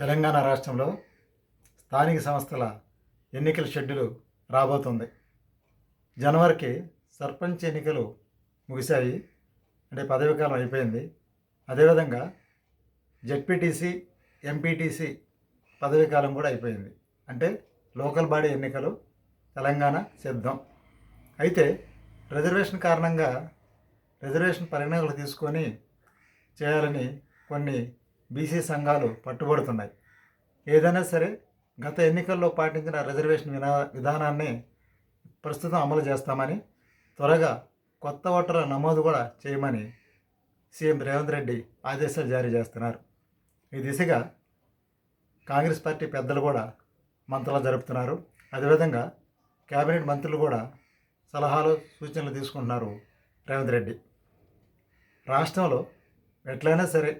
తెలంగాణ రాష్ట్రంలో స్థానిక సంస్థల ఎన్నికల షెడ్యూలు రాబోతుంది. జనవరికి సర్పంచ్ ఎన్నికలు ముగిశాయి. అంటే పదవి కాలం అయిపోయింది. అదేవిధంగా జెడ్పీటీసీ ఎంపీటీసీ పదవి కాలం కూడా అయిపోయింది. అంటే లోకల్ బాడీ ఎన్నికలు తెలంగాణ సిద్ధం. అయితే రిజర్వేషన్ కారణంగా రిజర్వేషన్ పరిగణనలు తీసుకొని చేయాలని కొన్ని బీసీ సంఘాలు పట్టుబడుతున్నాయి. ఏదైనా సరే గత ఎన్నికల్లో పాటించిన రిజర్వేషన్ వినా విధానాన్ని ప్రస్తుతం అమలు చేస్తామని త్వరగా కొత్త ఓటర్ల నమోదు కూడా చేయమని సీఎం రేవంత్ రెడ్డి ఆదేశాలు జారీ చేస్తున్నారు. ఈ దిశగా కాంగ్రెస్ పార్టీ పెద్దలు కూడా మంత్రాలు జరుపుతున్నారు. అదేవిధంగా కేబినెట్ మంత్రులు కూడా సలహాలు సూచనలు తీసుకుంటున్నారు రేవంత్ రెడ్డి. రాష్ట్రంలో ఎట్లయినా సరే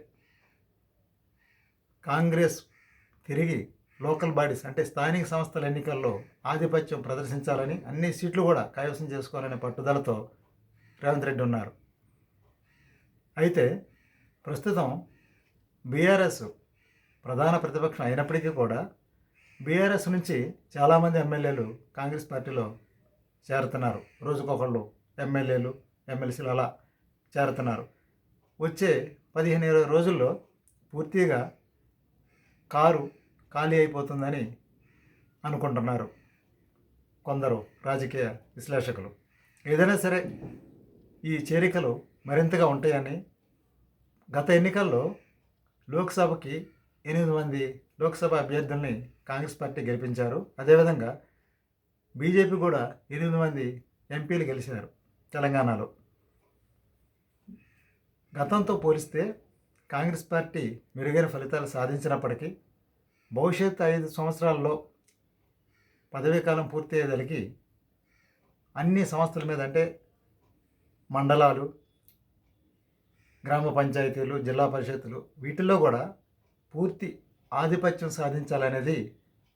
కాంగ్రెస్ తిరిగి లోకల్ బాడీస్ అంటే స్థానిక సంస్థల ఎన్నికల్లో ఆధిపత్యం ప్రదర్శించాలని అన్ని సీట్లు కూడా కైవసం చేసుకోవాలనే పట్టుదలతో రేవంత్ రెడ్డి ఉన్నారు. అయితే ప్రస్తుతం బీఆర్ఎస్ ప్రధాన ప్రతిపక్షం అయినప్పటికీ కూడా బీఆర్ఎస్ నుంచి చాలామంది ఎమ్మెల్యేలు కాంగ్రెస్ పార్టీలో చేరుతున్నారు. రోజుకొకళ్ళు ఎమ్మెల్యేలు ఎమ్మెల్సీలు అలా చేరుతున్నారు. వచ్చే పదిహేను ఇరవై రోజుల్లో పూర్తిగా కారు ఖాళీ అయిపోతుందని అనుకుంటున్నారు కొందరు రాజకీయ విశ్లేషకులు. ఏదైనా సరే ఈ చేరికలు మరింతగా ఉంటాయని గత ఎన్నికల్లో లోక్సభకి ఎనిమిది మంది లోక్సభ అభ్యర్థుల్ని కాంగ్రెస్ పార్టీ గెలిపించారు. అదేవిధంగా బీజేపీ కూడా ఎనిమిది మంది ఎంపీలు గెలిచారు తెలంగాణలో. గతంతో పోలిస్తే కాంగ్రెస్ పార్టీ మెరుగైన ఫలితాలు సాధించినప్పటికీ భవిష్యత్ ఐదు సంవత్సరాల్లో పదవీకాలం పూర్తి అయ్యేదలికి అన్ని సంస్థల మీద అంటే మండలాలు గ్రామ పంచాయతీలు జిల్లా పరిషత్తులు వీటిల్లో కూడా పూర్తి ఆధిపత్యం సాధించాలనేది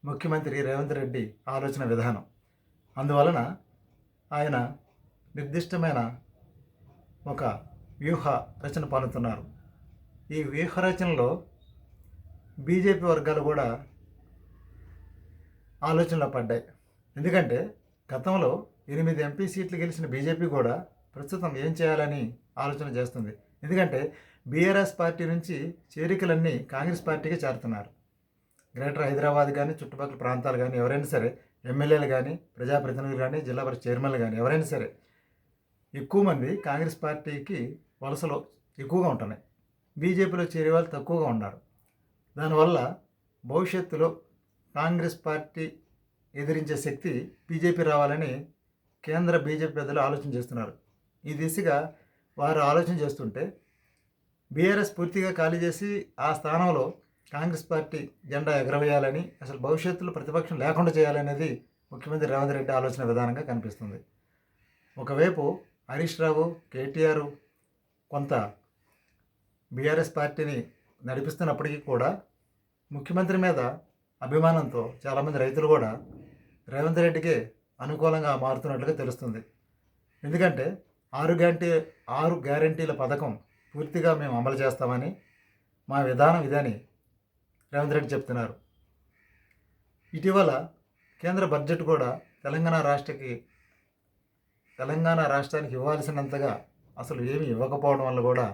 ముఖ్యమంత్రి రేవంత్ రెడ్డి ఆలోచన విధానం. అందువలన ఆయన నిర్దిష్టమైన ఒక వ్యూహ రచన పన్నుతున్నారు. ఈ వ్యూహరచనలో బీజేపీ వర్గాలు కూడా ఆలోచనలో పడ్డాయి. ఎందుకంటే గతంలో ఎనిమిది ఎంపీ సీట్లు గెలిచిన బీజేపీ కూడా ప్రస్తుతం ఏం చేయాలని ఆలోచన చేస్తుంది. ఎందుకంటే బీఆర్ఎస్ పార్టీ నుంచి చేరికలన్నీ కాంగ్రెస్ పార్టీకి చేరుతున్నారు. గ్రేటర్ హైదరాబాద్ కానీ చుట్టుపక్కల ప్రాంతాలు కానీ ఎవరైనా సరే ఎమ్మెల్యేలు కానీ ప్రజాప్రతినిధులు కానీ జిల్లా పరిషత్ చైర్మన్లు కానీ ఎవరైనా సరే ఎక్కువ మంది కాంగ్రెస్ పార్టీకి వలసలో ఎక్కువగా ఉంటున్నాయి. బీజేపీలో చేరే వాళ్ళు తక్కువగా ఉన్నారు. దానివల్ల భవిష్యత్తులో కాంగ్రెస్ పార్టీ ఎదిరించే శక్తి బీజేపీ రావాలని కేంద్ర బీజేపీ పెద్దలు ఆలోచన చేస్తున్నారు. ఈ దిశగా వారు ఆలోచన చేస్తుంటే బీఆర్ఎస్ పూర్తిగా ఖాళీ చేసి ఆ స్థానంలో కాంగ్రెస్ పార్టీ జెండా ఎగరవేయాలని అసలు భవిష్యత్తులో ప్రతిపక్షం లేకుండా చేయాలనేది ముఖ్యమంత్రి రేవంత్ రెడ్డి ఆలోచన విధానంగా కనిపిస్తుంది. ఒకవైపు హరీష్ రావు కేటీఆర్ కొంత బీఆర్ఎస్ పార్టీని నడిపిస్తున్నప్పటికీ కూడా ముఖ్యమంత్రి మీద అభిమానంతో చాలామంది రైతులు కూడా రేవంత్ రెడ్డికి అనుకూలంగా మారుతున్నట్లుగా తెలుస్తుంది. ఎందుకంటే ఆరు గ్యారంటీ ఆరు గ్యారంటీల పథకం పూర్తిగా మేము అమలు చేస్తామని మా విధానం ఇదని రేవంత్ రెడ్డి చెప్తున్నారు. ఇటీవల కేంద్ర బడ్జెట్ కూడా తెలంగాణ రాష్ట్రకి తెలంగాణ రాష్ట్రానికి ఇవ్వాల్సినంతగా అసలు ఏమీ ఇవ్వకపోవడం వల్ల కూడా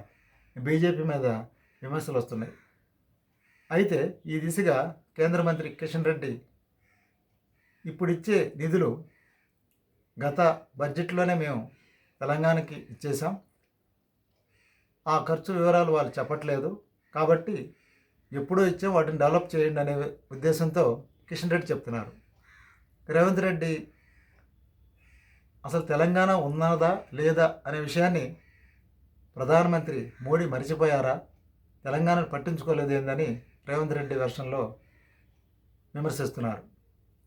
బీజేపీ మీద విమర్శలు వస్తున్నాయి. అయితే ఈ దిశగా కేంద్ర మంత్రి కిషన్ రెడ్డి ఇప్పుడు ఇచ్చే నిధులు గత బడ్జెట్లోనే మేము తెలంగాణకి ఇచ్చేసాం ఆ ఖర్చు వివరాలు వాళ్ళు చెప్పట్లేదు. కాబట్టి ఎప్పుడో ఇచ్చే వాటిని డెవలప్ చేయండి అనే ఉద్దేశంతో కిషన్ రెడ్డి చెప్తున్నారు. రేవంత్ రెడ్డి అసలు తెలంగాణ ఉన్నదా లేదా అనే విషయాన్ని ప్రధానమంత్రి మోడీ మర్చిపోయారా? తెలంగాణను పట్టించుకోలేదు ఏందని రేవంత్ రెడ్డి వెర్షన్లో విమర్శిస్తున్నారు.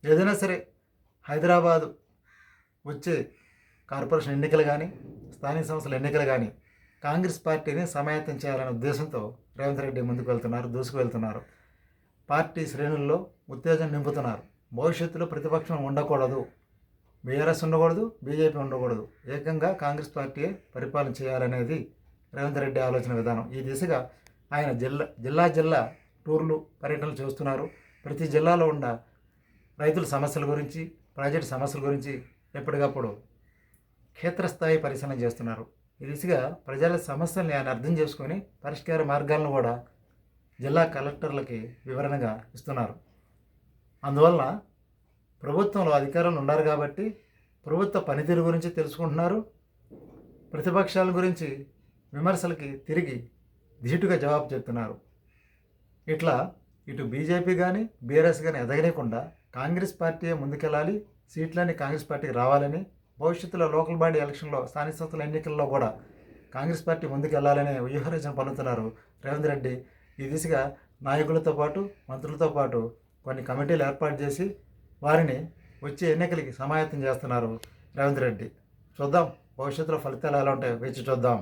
ఏదైనా సరే హైదరాబాదు వచ్చే కార్పొరేషన్ ఎన్నికలు కానీ స్థానిక సంస్థల ఎన్నికలు కానీ కాంగ్రెస్ పార్టీని సమాయత్తం చేయాలనే ఉద్దేశంతో రేవంత్ రెడ్డి ముందుకు వెళ్తున్నారు దూసుకు వెళ్తున్నారు. పార్టీ శ్రేణుల్లో ఉత్తేజం నింపుతున్నారు. భవిష్యత్తులో ప్రతిపక్షం ఉండకూడదు. బీఆర్ఎస్ ఉండకూడదు బీజేపీ ఉండకూడదు. ఏకంగా కాంగ్రెస్ పార్టీ పరిపాలన చేయాలనేది రేవంత్ రెడ్డి ఆలోచన విధానం. ఈ దిశగా ఆయన జిల్లా జిల్లా జిల్లా టూర్లు పర్యటనలు చేస్తున్నారు. ప్రతి జిల్లాలో ఉన్న రైతుల సమస్యల గురించి ప్రాజెక్టు సమస్యల గురించి ఎప్పటికప్పుడు క్షేత్రస్థాయి పరిశీలన చేస్తున్నారు. ఈ దిశగా ప్రజల సమస్యల్ని ఆయన అర్థం చేసుకొని పరిష్కార మార్గాలను కూడా జిల్లా కలెక్టర్లకి వివరణగా ఇస్తున్నారు. అందువలన ప్రభుత్వంలో అధికారంలో ఉన్నారు కాబట్టి ప్రభుత్వ పనితీరు గురించి తెలుసుకుంటున్నారు. ప్రతిపక్షాల గురించి విమర్శలకి తిరిగి ధీటుగా జవాబు చెప్తున్నారు. ఇట్లా ఇటు బీజేపీ కానీ బీఆర్ఎస్ కానీ ఎదగనీయకుండా కాంగ్రెస్ పార్టీయే ముందుకెళ్ళాలి సీట్లన్నీ కాంగ్రెస్ పార్టీకి రావాలని భవిష్యత్తులో లోకల్ బాడీ ఎలక్షన్లో స్థానిక సంస్థల ఎన్నికల్లో కూడా కాంగ్రెస్ పార్టీ ముందుకెళ్ళాలనే వ్యూహరచన పన్నుతున్నారు రేవంత్ రెడ్డి. ఈ దిశగా నాయకులతో పాటు మంత్రులతో పాటు కొన్ని కమిటీలు ఏర్పాటు చేసి వారిని వచ్చే ఎన్నికలకి సమాయత్తం చేస్తున్నారు రేవంత్ రెడ్డి. చూద్దాం భవిష్యత్తులో ఫలితాలు ఎలా ఉంటాయో వేచి చూద్దాం.